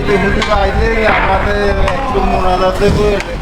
তো হুজুর আইলে আমাদের একটু মোনাজা দেবো আসিফ ভাই তো ওই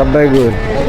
সবাই গুড।